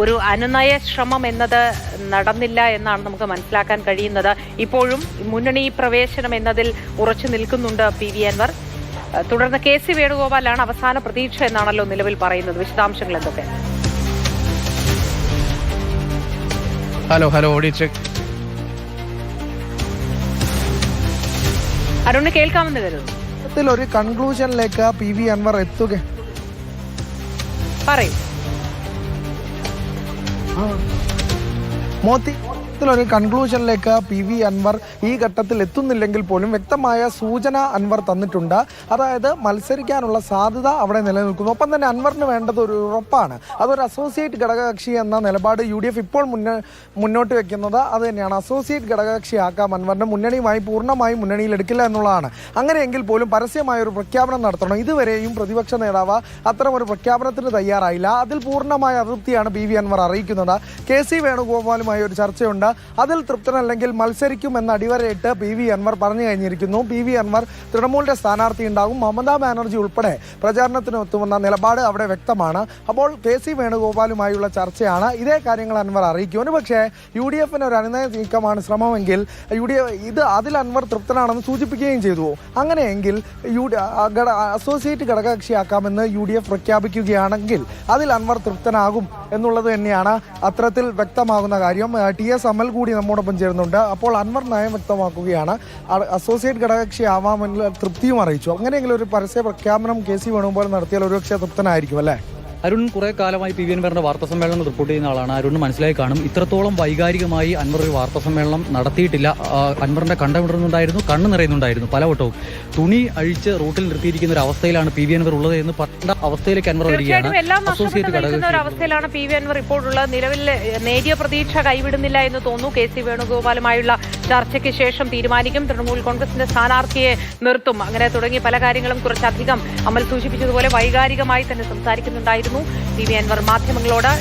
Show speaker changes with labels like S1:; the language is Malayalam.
S1: ഒരു അനുനയ ശ്രമം എന്നത് നടന്നില്ല എന്നാണ് നമുക്ക് മനസ്സിലാക്കാൻ കഴിയുന്നത്. ഇപ്പോഴും മുന്നണി പ്രവേശനം എന്നതിൽ ഉറച്ചു നിൽക്കുന്നുണ്ട് പി വി അൻവർ. തുടർന്ന് കെ സി വേണുഗോപാലാണ് അവസാന പ്രതീക്ഷ എന്നാണല്ലോ നിലവിൽ പറയുന്നത്. വിശദാംശങ്ങൾ എന്തൊക്കെ?
S2: ഹലോ ഹലോ
S1: അരുണ് കേൾക്കാമെന്ന് കരുതുന്നു.
S3: ഒരു കൺക്ലൂഷനിലേക്ക് പി വി അൻവർ എത്തുക.
S1: പറയൂ.
S3: Monty. ഒരു കൺക്ലൂഷനിലേക്ക് പി വി അൻവർ ഈ ഘട്ടത്തിൽ എത്തുന്നില്ലെങ്കിൽ പോലും വ്യക്തമായ സൂചന അൻവർ തന്നിട്ടുണ്ട്. അതായത് മത്സരിക്കാനുള്ള സാധ്യത അവിടെ നിലനിൽക്കുന്നു. ഒപ്പം തന്നെ അൻവറിന് വേണ്ടത് ഒരു ഉറപ്പാണ്. അതൊരു അസോസിയേറ്റ് ഘടകകക്ഷി എന്ന നിലപാട് യു ഡി എഫ് ഇപ്പോൾ മുന്നോട്ട് വെക്കുന്നത് അത് തന്നെയാണ്. അസോസിയേറ്റ് ഘടകകക്ഷിയാക്കാം അൻവറിനെ മുന്നണിയുമായി പൂർണമായും മുന്നണിയിൽ എടുക്കില്ല എന്നുള്ളതാണ്. അങ്ങനെയെങ്കിൽ പോലും പരസ്യമായ ഒരു പ്രഖ്യാപനം നടത്തണം. ഇതുവരെയും പ്രതിപക്ഷ നേതാവ് അത്തരം ഒരു പ്രഖ്യാപനത്തിന് തയ്യാറായില്ല. അതിൽ പൂർണമായ അതൃപ്തിയാണ് പി വി അൻവർ അറിയിക്കുന്നത്. കെ സി വേണുഗോപാലുമായി ഒരു ചർച്ചയുണ്ട്. അതിൽ തൃപ്തനല്ലെങ്കിൽ മത്സരിക്കും എന്ന അടിവരയിട്ട് പി വി അൻവർ പറഞ്ഞു കഴിഞ്ഞിരിക്കുന്നു. പി വി അൻവർ തൃണമൂലിന്റെ സ്ഥാനാർത്ഥി ഉണ്ടാകും. മമതാ ബാനർജി ഉൾപ്പെടെ പ്രചാരണത്തിനൊത്തുമെന്ന നിലപാട് അവിടെ വ്യക്തമാണ്. അപ്പോൾ കെ സി വേണുഗോപാലുമായുള്ള ചർച്ചയാണ്. ഇതേ കാര്യങ്ങൾ അൻവർ അറിയിക്കും. ഒരുപക്ഷെ യു ഡി എഫിന് ഒരു അനുനയ നീക്കമാണ് ശ്രമമെങ്കിൽ യു ഡി എഫ് ഇത് അതിൽ അൻവർ തൃപ്തനാണെന്ന് സൂചിപ്പിക്കുകയും ചെയ്തു. അങ്ങനെയെങ്കിൽ യു അസോസിയേറ്റ് ഘടകകക്ഷിയാക്കാമെന്ന് യു ഡി എഫ് പ്രഖ്യാപിക്കുകയാണെങ്കിൽ അതിൽ അൻവർ തൃപ്തനാകും എന്നുള്ളത് തന്നെയാണ് അത്തരത്തിൽ വ്യക്തമാകുന്ന കാര്യം. ടി എസ് കൂടി നമ്മോടൊപ്പം ചേരുന്നുണ്ട്. അപ്പോൾ അൻവർ നയം വ്യക്തമാക്കുകയാണ്. അസോസിയേറ്റ് ഘടകകക്ഷി ആവാമെന്നുള്ള തൃപ്തിയും അറിയിച്ചു. അങ്ങനെയെങ്കിലും ഒരു പരസ്യ പ്രഖ്യാപനം കെ സി വേണുഗോപാൽ നടത്തിയാൽ ഒരുപക്ഷെ തൃപ്തനായിരിക്കും അല്ലേ?
S4: അരുൺ കുറെ കാലമായി പി വി അൻവറിന്റെ വാർത്താ സമ്മേളനം റിപ്പോർട്ട് ചെയ്യുന്ന ആളാണ്. അരുൺ മനസ്സിലായി കാണും ഇത്രത്തോളം വൈകാരികമായി അൻവർ ഒരു വാർത്താ സമ്മേളനം നടത്തിയിട്ടില്ല. അൻവറിന്റെ കണ്ടമിടുന്നുണ്ടായിരുന്നു കണ്ണ് നിറയുന്നുണ്ടായിരുന്നു പലവട്ടവും. തുണി അഴിച്ച് റൂട്ടിൽ നിർത്തിയിരിക്കുന്ന ഒരു അവസ്ഥയിലാണ് പി വി അൻവർ ഉള്ളത് എന്ന് പറഞ്ഞ അവസ്ഥയിലേക്ക് അൻവർ വരികയാണ്. അസോസിയേറ്റ്
S1: അവസ്ഥയിലാണ് പി വി അൻവർ ഇപ്പോഴുള്ളത് നിലവിൽ നേരിയ പ്രതീക്ഷ കൈവിടുന്നില്ല എന്ന് തോന്നുന്നു. കെ സി വേണുഗോപാലുമായുള്ള ചർച്ചയ്ക്ക് ശേഷം തീരുമാനിക്കും. തൃണമൂൽ കോൺഗ്രസിന്റെ സ്ഥാനാർത്ഥിയെ നിർത്തും. അങ്ങനെ തുടങ്ങി പല കാര്യങ്ങളും കുറച്ചധികം അമൽ സൂചിപ്പിച്ചതുപോലെ വൈകാരികമായി തന്നെ സംസാരിക്കുന്നുണ്ടായിരുന്നു. പി വി അൻവർ മാധ്യമങ്ങളോട്